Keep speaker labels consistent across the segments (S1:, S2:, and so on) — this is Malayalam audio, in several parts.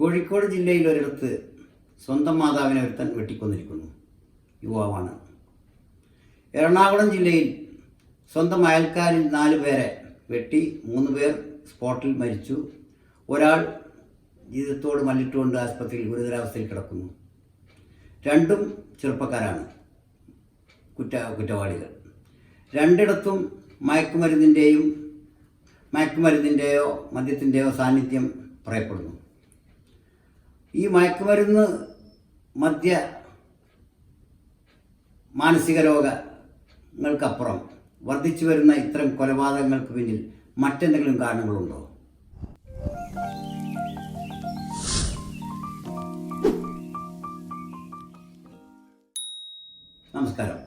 S1: കോഴിക്കോട് ജില്ലയിൽ ഒരിടത്ത് സ്വന്തം മാതാവിനെ ഒരുത്തൻ വെട്ടിക്കൊന്നിരിക്കുന്നു. യുവാവാണ്. എറണാകുളം ജില്ലയിൽ സ്വന്തം അയൽക്കാരിൽ നാല് പേരെ വെട്ടി മൂന്ന് പേർ സ്പോട്ടിൽ മരിച്ചു. ഒരാൾ ജീവിതത്തോട് മല്ലിട്ടുകൊണ്ട് ആസ്പത്രിയിൽ ഗുരുതരാവസ്ഥയിൽ കിടക്കുന്നു. രണ്ടും ചെറുപ്പക്കാരാണ്. കുറ്റ കുറ്റവാളികൾ. രണ്ടിടത്തും മയക്കുമരുന്നിന്റെയും മയക്കുമരുന്നിന്റെയോ മദ്യത്തിന്റെയോ സാന്നിധ്യം പറയപ്പെടുന്നു. ഈ മയക്കുമരുന്ന് മദ്യ മാനസിക രോഗങ്ങൾക്കപ്പുറം വർദ്ധിച്ചു വരുന്ന ഇത്തരം കൊലപാതകങ്ങൾക്ക് പിന്നിൽ മറ്റെന്തെങ്കിലും കാരണങ്ങളുണ്ടോ? നമസ്കാരം.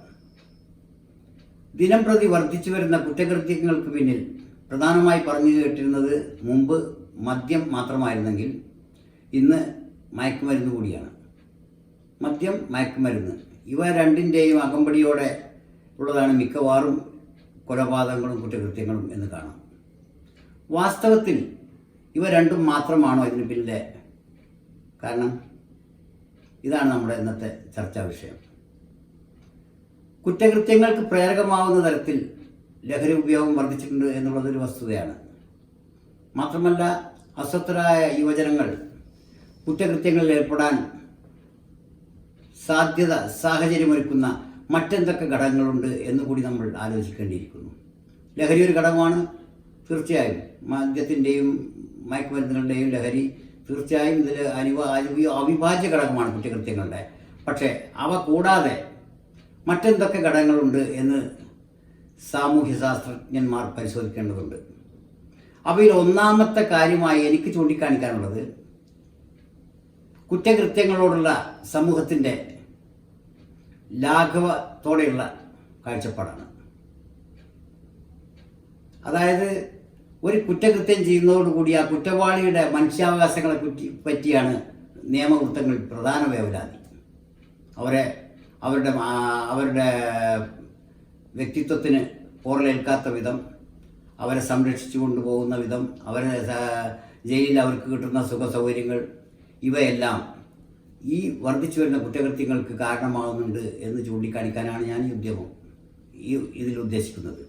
S1: ദിനം പ്രതി വർദ്ധിച്ചു വരുന്ന കുറ്റകൃത്യങ്ങൾക്ക് പിന്നിൽ പ്രധാനമായി പറഞ്ഞു കേട്ടിരുന്നത് മുമ്പ് മദ്യം മാത്രമായിരുന്നെങ്കിൽ ഇന്ന് മയക്കുമരുന്ന് കൂടിയാണ്. മദ്യം മയക്കുമരുന്ന്. ഇവ രണ്ടിന്റെയും അകമ്പടിയോടെ ഉള്ളതാണ് മിക്കവാറും കൊലപാതകങ്ങളും കുറ്റകൃത്യങ്ങളും എന്ന് കാണാം. വാസ്തവത്തിൽ ഇവ രണ്ടും മാത്രമാണോ ഇതിന് പിന്നിലെ കാരണം? ഇതാണ് നമ്മുടെ ഇന്നത്തെ ചർച്ചാ വിഷയം. കുറ്റകൃത്യങ്ങൾക്ക് പ്രേരകമാവുന്ന തരത്തിൽ ലഹരി ഉപയോഗം വർദ്ധിച്ചിട്ടുണ്ട് എന്നുള്ളതൊരു വസ്തുതയാണ്. മാത്രമല്ല അസ്വസ്ഥരായ യുവജനങ്ങൾ കുറ്റകൃത്യങ്ങളിൽ ഏർപ്പെടാൻ സാധ്യത സാഹചര്യമൊരുക്കുന്ന മറ്റെന്തൊക്കെ ഘടകങ്ങളുണ്ട് എന്ന് കൂടി നമ്മൾ ആലോചിക്കേണ്ടിയിരിക്കുന്നു. ലഹരി ഒരു ഘടകമാണ് തീർച്ചയായും. മദ്യത്തിന്റെയും മയക്കുമരുന്നുകളുടെയും ലഹരി തീർച്ചയായും ഇതിൽ അനിവാ അവിഭാജ്യ ഘടകമാണ് കുറ്റകൃത്യങ്ങളുടെ. പക്ഷേ അവ കൂടാതെ മറ്റെന്തൊക്കെ ഘടകങ്ങളുണ്ട് എന്ന് സാമൂഹ്യ ശാസ്ത്രജ്ഞന്മാർ പരിശോധിക്കേണ്ടതുണ്ട്. അവയിൽ ഒന്നാമത്തെ കാര്യമായി എനിക്ക് ചൂണ്ടിക്കാണിക്കാനുള്ളത് കുറ്റകൃത്യങ്ങളോടുള്ള സമൂഹത്തിന്റെ ലാഘവത്തോടെയുള്ള കാഴ്ചപ്പാടാണ്. അതായത് ഒരു കുറ്റകൃത്യം ചെയ്യുന്നതോടുകൂടി ആ കുറ്റവാളിയുടെ മനുഷ്യാവകാശങ്ങളെ പറ്റി പറ്റിയാണ് നിയമവൃത്തങ്ങളിൽ പ്രധാന വേവലാതി. അവരെ അവരുടെ അവരുടെ വ്യക്തിത്വത്തിന് പോറലേൽക്കാത്ത വിധം അവരെ സംരക്ഷിച്ചു കൊണ്ടുപോകുന്ന വിധം അവരെ ജയിലിൽ അവർക്ക് കിട്ടുന്ന സുഖ സൗകര്യങ്ങൾ ഇവയെല്ലാം ഈ വർദ്ധിച്ചു വരുന്ന കുറ്റകൃത്യങ്ങൾക്ക് കാരണമാകുന്നുണ്ട് എന്ന് ചൂണ്ടിക്കാണിക്കാനാണ് ഞാൻ ഈ ഉദ്യമം ഈ ഇതിൽ ഉദ്ദേശിക്കുന്നത്.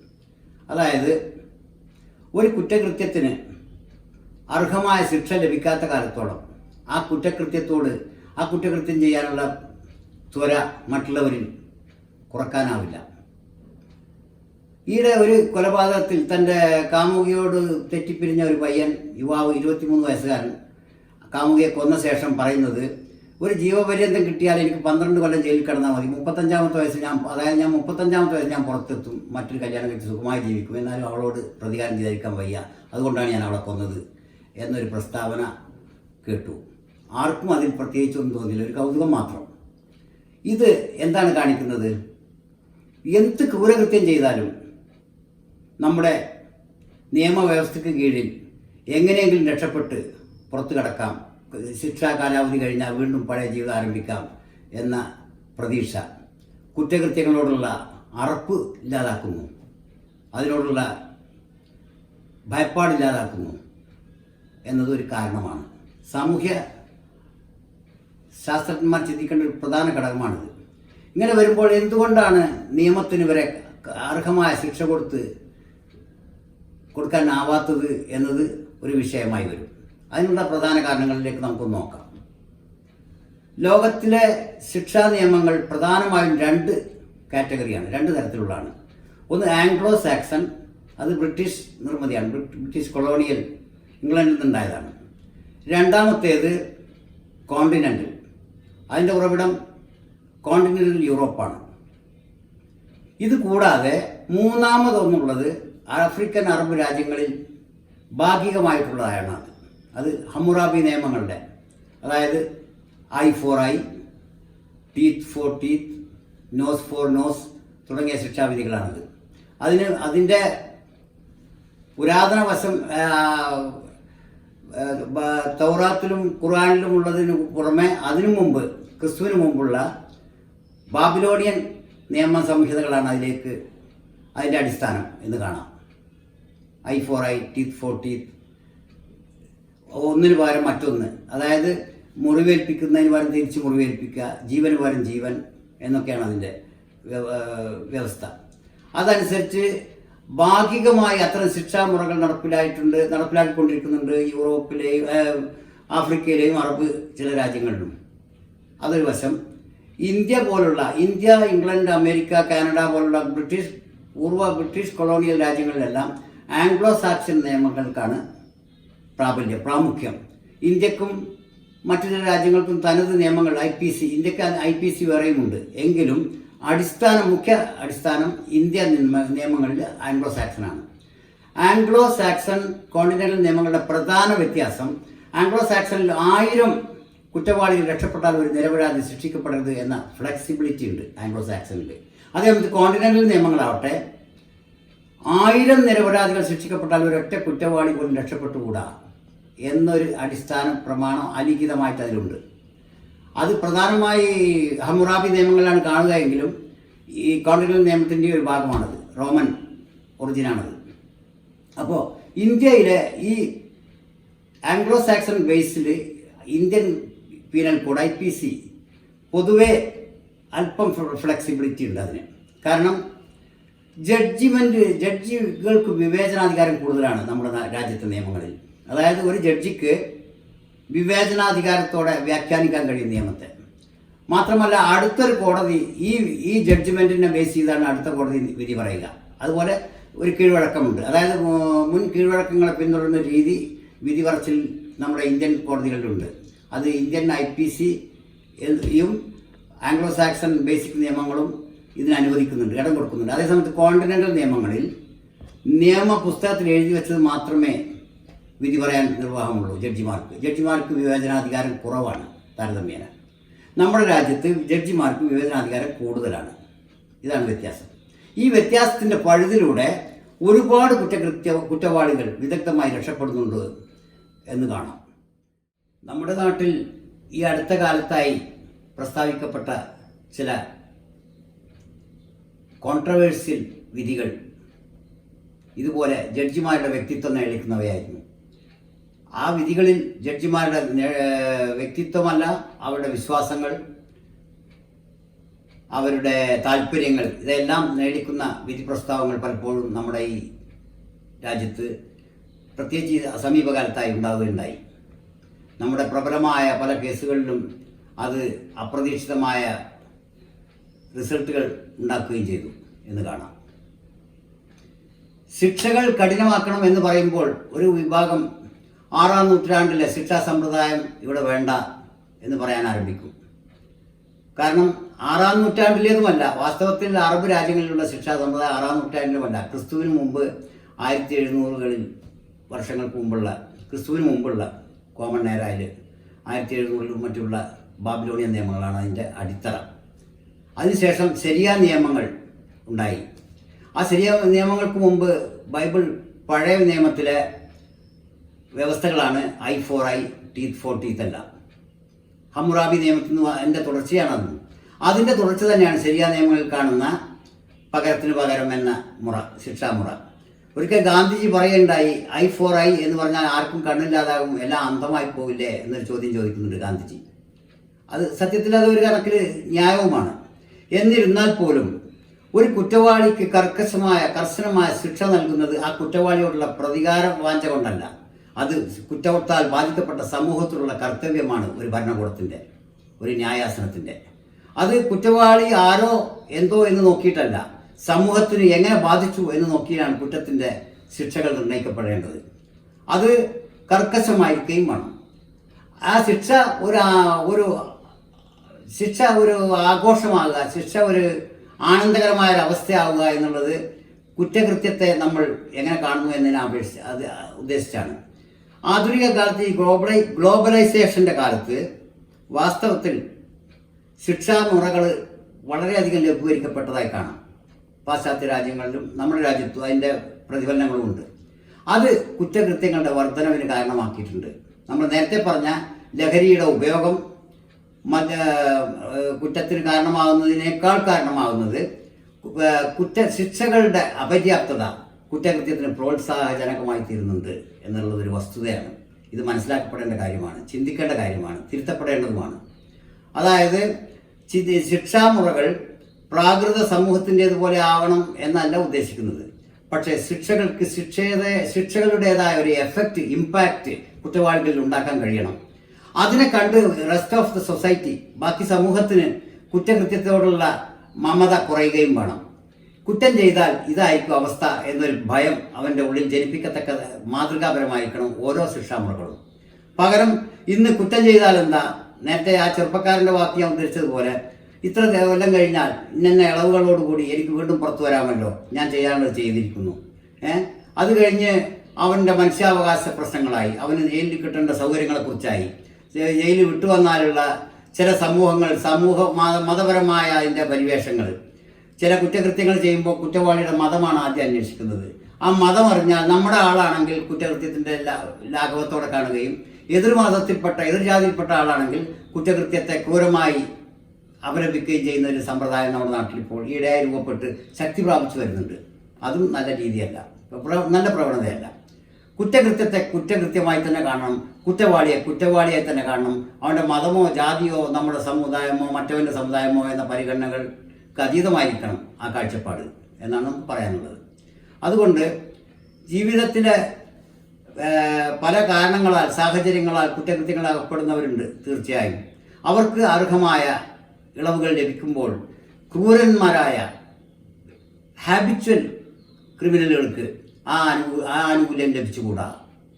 S1: അതായത് ഒരു കുറ്റകൃത്യത്തിന് അർഹമായ ശിക്ഷ ലഭിക്കാത്ത കാലത്തോളം ആ കുറ്റകൃത്യത്തോട് ആ കുറ്റകൃത്യം ചെയ്യാനുള്ള ത്വര മറ്റുള്ളവരിൽ കുറക്കാനാവില്ല. ഈയിടെ ഒരു കൊലപാതകത്തിൽ തന്റെ കാമുകിയോട് തെറ്റിപ്പിരിഞ്ഞ ഒരു പയ്യൻ യുവാവ് ഇരുപത്തിമൂന്ന് വയസ്സുകാരൻ കാമുകിയെ കൊന്ന ശേഷം പറയുന്നത് ഒരു ജീവപര്യന്തം കിട്ടിയാൽ എനിക്ക് പന്ത്രണ്ട് കൊല്ലം ജയിലിൽ കിടന്നാൽ മതി. മുപ്പത്തഞ്ചാമത്തെ വയസ്സ് ഞാൻ അതായത് ഞാൻ മുപ്പത്തഞ്ചാമത്തെ വയസ്സ് ഞാൻ പുറത്തെത്തും. മറ്റൊരു കല്യാണം കഴിച്ച് സുഖമായി ജീവിക്കും. എന്നാലും അവളോട് പ്രതികാരം ചെയ്തിരിക്കാൻ വയ്യ. അതുകൊണ്ടാണ് ഞാൻ അവളെ കൊന്നത്. എന്നൊരു പ്രസ്താവന കേട്ടു. ആർക്കും അതിൽ പ്രത്യേകിച്ചൊന്നും തോന്നില്ല ഒരു കൗതുകം മാത്രം. ഇത് എന്താണ് കാണിക്കുന്നത്? എന്ത് ക്രൂരകൃത്യം ചെയ്താലും നമ്മുടെ നിയമവ്യവസ്ഥയ്ക്ക് കീഴിൽ എങ്ങനെയെങ്കിലും രക്ഷപ്പെട്ട് പുറത്തു കടക്കാം. ശിക്ഷാ കാലാവധി കഴിഞ്ഞാൽ വീണ്ടും പഴയ ജീവിതം ആരംഭിക്കാം എന്ന പ്രതീക്ഷ. കുറ്റകൃത്യങ്ങളോടുള്ള അറപ്പ് ഇല്ലാതാക്കുന്നു. അതിനോടുള്ള ഭയപ്പാടില്ലാതാക്കുന്നു എന്നതൊരു കാരണമാണ്. സാമൂഹ്യ ശാസ്ത്രജ്ഞന്മാർ ചിന്തിക്കേണ്ട ഒരു പ്രധാന ഘടകമാണിത്. ഇങ്ങനെ വരുമ്പോൾ എന്തുകൊണ്ടാണ് നിയമത്തിന് ഇവരെ അർഹമായ ശിക്ഷ കൊടുത്ത് കൊടുക്കാനാവാത്തത് എന്നത് ഒരു വിഷയമായി വരും. അതിനുള്ള പ്രധാന കാരണങ്ങളിലേക്ക് നമുക്ക് നോക്കാം. ലോകത്തിലെ ശിക്ഷാ നിയമങ്ങൾ പ്രധാനമായും രണ്ട് കാറ്റഗറിയാണ് രണ്ട് തരത്തിലുള്ളതാണ്. ഒന്ന് ആംഗ്ലോ സാക്സൺ അത് ബ്രിട്ടീഷ് നിർമ്മിതിയാണ് ബ്രിട്ടീഷ് കൊളോണിയൽ ഇംഗ്ലണ്ടിൽ നിന്നുണ്ടായതാണ്. രണ്ടാമത്തേത് കോണ്ടിനെന്റൽ അതിന്റെ ഉറവിടം കോണ്ടിനെന്റൽ യൂറോപ്പാണ്. ഇത് കൂടാതെ മൂന്നാമതൊന്നുള്ളത് ആഫ്രിക്കൻ അറബ് രാജ്യങ്ങളിൽ ഭാഗികമായിട്ടുള്ളതാണ് അത്. അത് ഹമ്മുറാബി നിയമങ്ങളുടെ. അതായത് eye for eye teeth for teeth nose for nose തുടങ്ങിയ ശിക്ഷാവിധികളാണത്. അതിന് അതിന്റെ പുരാതന വശം തൗറാത്തിലും ഖുർആാനിലും ഉള്ളതിന് പുറമെ അതിനു മുമ്പ് ക്രിസ്തുവിന് മുമ്പുള്ള ബാബിലോണിയൻ നിയമ സംഹിതകളാണ് അതിലേക്ക് അതിന്റെ അടിസ്ഥാനം എന്ന് കാണാം. Eye for eye teeth for teeth ഒന്നിന് പകരം മറ്റൊന്ന്. അതായത് മുറിവേൽപ്പിക്കുന്നതിന് പകരം തിരിച്ച് മുറിവേൽപ്പിക്കുക ജീവന് പകരം ജീവൻ എന്നൊക്കെയാണ് അതിന്റെ വ്യവസ്ഥ. അതനുസരിച്ച് ഭാഗികമായി അത്തരം ശിക്ഷാമുറകൾ നടപ്പിലായിട്ടുണ്ട് നടപ്പിലാക്കിക്കൊണ്ടിരിക്കുന്നുണ്ട് യൂറോപ്പിലെയും ആഫ്രിക്കയിലെയും അറബ് ചില രാജ്യങ്ങളിലും. അതൊരു വശം. ഇന്ത്യ പോലുള്ള ഇന്ത്യ ഇംഗ്ലണ്ട് അമേരിക്ക കാനഡ പോലുള്ള ബ്രിട്ടീഷ് പൂർവ ബ്രിട്ടീഷ് കൊളോണിയൽ രാജ്യങ്ങളിലെല്ലാം ആംഗ്ലോ സാക്ഷൻ നിയമങ്ങൾക്കാണ് പ്രാബല്യം പ്രാമുഖ്യം. ഇന്ത്യക്കും മറ്റു രാജ്യങ്ങൾക്കും തനത് നിയമങ്ങൾ ഐ പി സി ഇന്ത്യയ്ക്ക് ഐ പി സി വേറെയുമുണ്ട്. എങ്കിലും അടിസ്ഥാന മുഖ്യ അടിസ്ഥാനം ഇന്ത്യ നിയമ- നിയമങ്ങളിൽ ആംഗ്ലോ ആണ് ആംഗ്ലോ സാക്സൺ കോണ്ടിനെന്റൽ നിയമങ്ങളുടെ പ്രധാന വ്യത്യാസം ആംഗ്ലോ സാക്സണിൽ ആയിരം കുറ്റവാളികൾ രക്ഷപ്പെട്ടാൽ ഒരു നിരപരാധി ശിക്ഷിക്കപ്പെടരുത് എന്ന ഫ്ലെക്സിബിലിറ്റി ഉണ്ട് ആംഗ്ലോ സാക്സണിൽ അതേപോലെ കോണ്ടിനെന്റൽ നിയമങ്ങളാവട്ടെ ആയിരം നിരപരാധികൾ ശിക്ഷിക്കപ്പെട്ടാൽ ഒരൊറ്റ കുറ്റവാളി പോലും രക്ഷപ്പെട്ടുകൂടാ. എന്നൊരു അടിസ്ഥാന പ്രമാണം അലിഖിതമായിട്ട് അതിലുണ്ട്. അത് പ്രധാനമായി ഹമുറാബി നിയമങ്ങളിലാണ് കാണുക എങ്കിലും ഈ കോണ്ടിനൽ നിയമത്തിന്റെ ഒരു ഭാഗമാണത്. റോമൻ ഒറിജിനാണത്. അപ്പോൾ ഇന്ത്യയിലെ ഈ Anglo Saxon Basil Indian penal code I P C പൊതുവെ അല്പം ഫ്ലെക്സിബിലിറ്റി ഉണ്ട് അതിന്. കാരണം ജഡ്ജിമെന്റ് ജഡ്ജികൾക്ക് വിവേചനാധികാരം കൂടുതലാണ് നമ്മുടെ രാജ്യത്തെ നിയമങ്ങളിൽ. അതായത് ഒരു ജഡ്ജിക്ക് വിവേചനാധികാരത്തോടെ വ്യാഖ്യാനിക്കാൻ കഴിയും നിയമത്തെ. മാത്രമല്ല അടുത്തൊരു കോടതി ഈ ഈ ജഡ്ജ്മെന്റിനെ ബേസ് ചെയ്താണ് അടുത്ത കോടതി വിധി പറയുക. അതുപോലെ ഒരു കീഴ്വഴക്കമുണ്ട്. അതായത് മുൻ കീഴ്വഴക്കങ്ങളെ പിന്തുടരുന്ന രീതി വിധി പറച്ചിൽ നമ്മുടെ ഇന്ത്യൻ കോടതികളിലുണ്ട്. അത് Indian I P C Anglo Saxon basic നിയമങ്ങളും ഇതിന് അനുവദിക്കുന്നുണ്ട് ഇടം കൊടുക്കുന്നുണ്ട്. അതേസമയത്ത് കോണ്ടിനെന്റൽ നിയമങ്ങളിൽ നിയമ പുസ്തകത്തിൽ എഴുതി വെച്ചത് മാത്രമേ വിധി പറയാൻ നിർവാഹമുള്ളൂ. ജഡ്ജിമാർക്ക്. ജഡ്ജിമാർക്ക് വിവേചനാധികാരം കുറവാണ് താരതമ്യേന. നമ്മുടെ രാജ്യത്ത് ജഡ്ജിമാർക്ക് വിവേചനാധികാരം കൂടുതലാണ്. ഇതാണ് വ്യത്യാസം. ഈ വ്യത്യാസത്തിന്റെ പഴുതിലൂടെ ഒരുപാട് കുറ്റകൃത്യ കുറ്റവാളികൾ വിദഗ്ധമായി രക്ഷപ്പെടുന്നുണ്ട് എന്ന് കാണാം. നമ്മുടെ നാട്ടിൽ ഈ അടുത്ത കാലത്തായി പ്രസ്താവിക്കപ്പെട്ട ചില കോൺട്രവേഴ്സ്യൽ വിധികൾ ഇതുപോലെ ജഡ്ജിമാരുടെ വ്യക്തിത്വം നേടിക്കുന്നവയായിരുന്നു. ആ വിധികളിൽ ജഡ്ജിമാരുടെ വ്യക്തിത്വമല്ല അവരുടെ വിശ്വാസങ്ങൾ അവരുടെ താല്പര്യങ്ങൾ ഇതെല്ലാം നേടിക്കുന്ന വിധി പ്രസ്താവങ്ങൾ പലപ്പോഴും നമ്മുടെ ഈ രാജ്യത്ത് പ്രത്യേകിച്ച് സമീപകാലത്തായി ഉണ്ടാവുകയുണ്ടായി. നമ്മുടെ പ്രബലമായ പല കേസുകളിലും അത് അപ്രതീക്ഷിതമായ റിസൾട്ടുകൾ ഉണ്ടാക്കുകയും ചെയ്തു എന്ന് കാണാം. ശിക്ഷകൾ കഠിനമാക്കണം എന്ന് പറയുമ്പോൾ ഒരു വിഭാഗം ആറാം നൂറ്റാണ്ടിലെ ശിക്ഷാ സമ്പ്രദായം ഇവിടെ വേണ്ട എന്ന് പറയാൻ ആരംഭിക്കും. കാരണം ആറാം നൂറ്റാണ്ടിലേതുമല്ല വാസ്തവത്തിൽ അറബ് രാജ്യങ്ങളിലുള്ള ശിക്ഷാ സമ്പ്രദായം ആറാം നൂറ്റാണ്ടിലുമല്ല. ക്രിസ്തുവിന് മുമ്പ് ആയിരത്തി എഴുന്നൂറുകളിൽ വർഷങ്ങൾക്ക് മുമ്പുള്ള ക്രിസ്തുവിന് മുമ്പുള്ള കോമൺ നേരായിൽ ആയിരത്തി എഴുന്നൂറിലും മറ്റുള്ള ബാബിലോണിയൻ നിയമങ്ങളാണ് അതിന്റെ അടിത്തറ. അതിനുശേഷം ശരിയ നിയമങ്ങൾ ഉണ്ടായി. ആ ശരിയ നിയമങ്ങൾക്ക് മുമ്പ് ബൈബിൾ പഴയ നിയമത്തിലെ വ്യവസ്ഥകളാണ് eye for eye teeth for teeth അല്ല ഹമുറാബി നിയമത്തിൽ അതിന്റെ തുടർച്ചയാണത് അതിന്റെ തുടർച്ച തന്നെയാണ് ശരിയായ നിയമങ്ങളിൽ കാണുന്ന പകരത്തിന് പകരം എന്ന മുറ ശിക്ഷാമുറ ഒരിക്കൽ ഗാന്ധിജി പറയുണ്ടായി ഐ ഫോർ ഐ എന്ന് പറഞ്ഞാൽ ആർക്കും കണ്ണില്ലാതാകും എല്ലാം അന്ധമായി പോവില്ലേ എന്നൊരു ചോദ്യം ചോദിക്കുന്നുണ്ട് ഗാന്ധിജി. അത് സത്യത്തിൽ അതൊരു കണക്കിൽ ന്യായവുമാണ്. എന്നിരുന്നാൽ പോലും ഒരു കുറ്റവാളിക്ക് കർക്കശമായ കർശനമായ ശിക്ഷ നൽകുന്നത് ആ കുറ്റവാളിയോടുള്ള പ്രതികാര വാഞ്ച കൊണ്ടല്ല അത് കുറ്റവത്താൽ ബാധിക്കപ്പെട്ട സമൂഹത്തിലുള്ള കർത്തവ്യമാണ് ഒരു ഭരണകൂടത്തിന്റെ ഒരു ന്യായാസനത്തിന്റെ. അത് കുറ്റവാളി ആരോ എന്തോ എന്ന് നോക്കിയിട്ടല്ല സമൂഹത്തിന് എങ്ങനെ ബാധിച്ചു എന്ന് നോക്കിയാണ് കുറ്റത്തിന്റെ ശിക്ഷകൾ നിർണയിക്കപ്പെടേണ്ടത്. അത് കർക്കശമായിരിക്കുകയും വേണം. ആ ശിക്ഷ ഒരു ഒരു ശിക്ഷ ഒരു ആഘോഷമാകുക ശിക്ഷ ഒരു ആനന്ദകരമായ ഒരു അവസ്ഥയാവുക എന്നുള്ളത് കുറ്റകൃത്യത്തെ നമ്മൾ എങ്ങനെ കാണുന്നു എന്നതിനെ അപേക്ഷിച്ച് അത് ഉദ്ദേശിച്ചാണ്. ആധുനിക കാലത്ത് ഈ ഗ്ലോബലൈ ഗ്ലോബലൈസേഷന്റെ കാലത്ത് വാസ്തവത്തിൽ ശിക്ഷാമുറകൾ വളരെയധികം ലഘൂകരിക്കപ്പെട്ടതായി കാണാം. പാശ്ചാത്യ രാജ്യങ്ങളിലും നമ്മുടെ രാജ്യത്തും അതിന്റെ പ്രതിഫലനങ്ങളുമുണ്ട് അത് കുറ്റകൃത്യങ്ങളുടെ വർധനവിന് കാരണമാക്കിയിട്ടുണ്ട്. നമ്മൾ നേരത്തെ പറഞ്ഞ ലഹരിയുടെ ഉപയോഗം കുറ്റത്തിന് കാരണമാകുന്നതിനേക്കാൾ കാരണമാകുന്നത് കുറ്റ ശിക്ഷകളുടെ അപര്യാപ്തത കുറ്റകൃത്യത്തിന് പ്രോത്സാഹജനകമായി തീരുന്നുണ്ട് എന്നുള്ളതൊരു വസ്തുതയാണ്. ഇത് മനസ്സിലാക്കപ്പെടേണ്ട കാര്യമാണ് ചിന്തിക്കേണ്ട കാര്യമാണ് തിരുത്തപ്പെടേണ്ടതുമാണ്. അതായത് ശിക്ഷാമുറകൾ പ്രാകൃത സമൂഹത്തിന്റേതുപോലെ ആവണം എന്നല്ല ഉദ്ദേശിക്കുന്നത്. പക്ഷേ ശിക്ഷകൾക്ക് ശിക്ഷയുടെ ശിക്ഷകളുടേതായ ഒരു എഫക്റ്റ് ഇമ്പാക്റ്റ് കുറ്റവാളികളിൽ ഉണ്ടാക്കാൻ കഴിയണം. അതിനെ കണ്ട് റെസ്റ്റ് ഓഫ് ദ സൊസൈറ്റി ബാക്കി സമൂഹത്തിന് കുറ്റകൃത്യത്തോടുള്ള മമത കുറയുകയും വേണം. കുറ്റം ചെയ്താൽ ഇതായിരിക്കും അവസ്ഥ എന്നൊരു ഭയം അവന്റെ ഉള്ളിൽ ജനിപ്പിക്കത്തക്ക മാതൃകാപരമായിരിക്കണം ഓരോ ശിക്ഷാമുറകളും. പകരം ഇന്ന് കുറ്റം ചെയ്താൽ എന്താ? നേരത്തെ ആ ചെറുപ്പക്കാരന്റെ വാക്ക് ഞാൻ ഇത്ര കൊല്ലം കഴിഞ്ഞാൽ ഇന്ന ഇളവുകളോടുകൂടി എനിക്ക് വീണ്ടും പുറത്തു വരാമല്ലോ. ഞാൻ ചെയ്യാനുള്ളത് ചെയ്തിരിക്കുന്നു. ഏ? അത് കഴിഞ്ഞ് അവന്റെ മനുഷ്യാവകാശ പ്രശ്നങ്ങളായി അവന് ജയിലിൽ കിട്ടേണ്ട സൗകര്യങ്ങളെക്കുറിച്ചായി ജയിലിൽ വിട്ടുവന്നാലുള്ള ചില സമൂഹങ്ങൾ സമൂഹ മത മതപരമായ അതിന്റെ പരിവേഷങ്ങൾ ചില കുറ്റകൃത്യങ്ങൾ ചെയ്യുമ്പോൾ കുറ്റവാളിയുടെ മതമാണ് ആദ്യം അന്വേഷിക്കുന്നത്. ആ മതം അറിഞ്ഞാൽ നമ്മുടെ ആളാണെങ്കിൽ കുറ്റകൃത്യത്തിന്റെ ലാഘവത്തോടെ കാണുകയും എതിർ മതത്തിൽപ്പെട്ട എതിർ ജാതിയിൽപ്പെട്ട ആളാണെങ്കിൽ കുറ്റകൃത്യത്തെ ക്രൂരമായി അപലപിക്കുകയും ചെയ്യുന്ന ഒരു സമ്പ്രദായം നമ്മുടെ നാട്ടിൽ ഇപ്പോൾ ഈയിടെയായി രൂപപ്പെട്ട് ശക്തി പ്രാപിച്ചു വരുന്നുണ്ട്. അതും നല്ല രീതിയല്ല. നല്ല പ്രവണതയല്ല. കുറ്റകൃത്യത്തെ കുറ്റകൃത്യമായി തന്നെ കാണണം. കുറ്റവാളിയെ കുറ്റവാളിയായി തന്നെ കാണണം. അവന്റെ മതമോ ജാതിയോ നമ്മുടെ സമുദായമോ മറ്റവന്റെ സമുദായമോ എന്ന പരിഗണനകൾക്ക് അതീതമായിരിക്കണം ആ കാഴ്ചപ്പാട് എന്നാണ് പറയാനുള്ളത്. അതുകൊണ്ട് ജീവിതത്തിലെ പല കാരണങ്ങളാൽ സാഹചര്യങ്ങളാൽ കുറ്റകൃത്യങ്ങൾ അകപ്പെടുന്നവരുണ്ട് തീർച്ചയായും. അവർക്ക് അർഹമായ ഇളവുകൾ ലഭിക്കുമ്പോൾ ക്രൂരന്മാരായ ഹാബിച്വൽ ക്രിമിനലുകൾക്ക് ആ അനു ആ ആനുകൂല്യം ലഭിച്ചുകൂടാ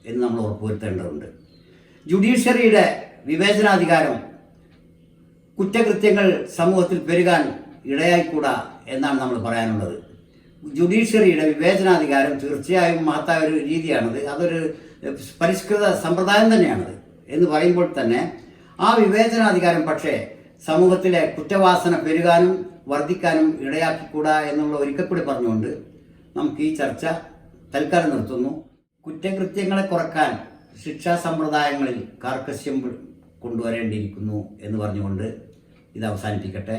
S1: എന്ന് നമ്മൾ ഉറപ്പുവരുത്തേണ്ടതുണ്ട്. ജുഡീഷ്യറിയുടെ വിവേചനാധികാരം കുറ്റകൃത്യങ്ങൾ സമൂഹത്തിൽ പെരുകാൻ ഇടയായിക്കൂടാ എന്നാണ് നമ്മൾ പറയാനുള്ളത്. ജുഡീഷ്യറിയുടെ വിവേചനാധികാരം തീർച്ചയായും മഹത്തായ ഒരു രീതിയാണത്. അതൊരു പരിഷ്കൃത സമ്പ്രദായം തന്നെയാണത് എന്ന് പറയുമ്പോൾ തന്നെ ആ വിവേചനാധികാരം പക്ഷേ സമൂഹത്തിലെ കുറ്റവാസന പെരുകാനും വർദ്ധിക്കാനും ഇടയാക്കിക്കൂടാ എന്നുള്ള ഒരിക്കൽ പറഞ്ഞുകൊണ്ട് നമുക്ക് ഈ ചർച്ച തൽക്കാലം നിർത്തുന്നു. കുറ്റകൃത്യങ്ങളെ കുറയ്ക്കാൻ ശിക്ഷാ സമ്പ്രദായങ്ങളിൽ കാർക്കശ്യം കൊണ്ടുവരേണ്ടിയിരിക്കുന്നു എന്ന് പറഞ്ഞുകൊണ്ട് ഇത് അവസാനിപ്പിക്കട്ടെ.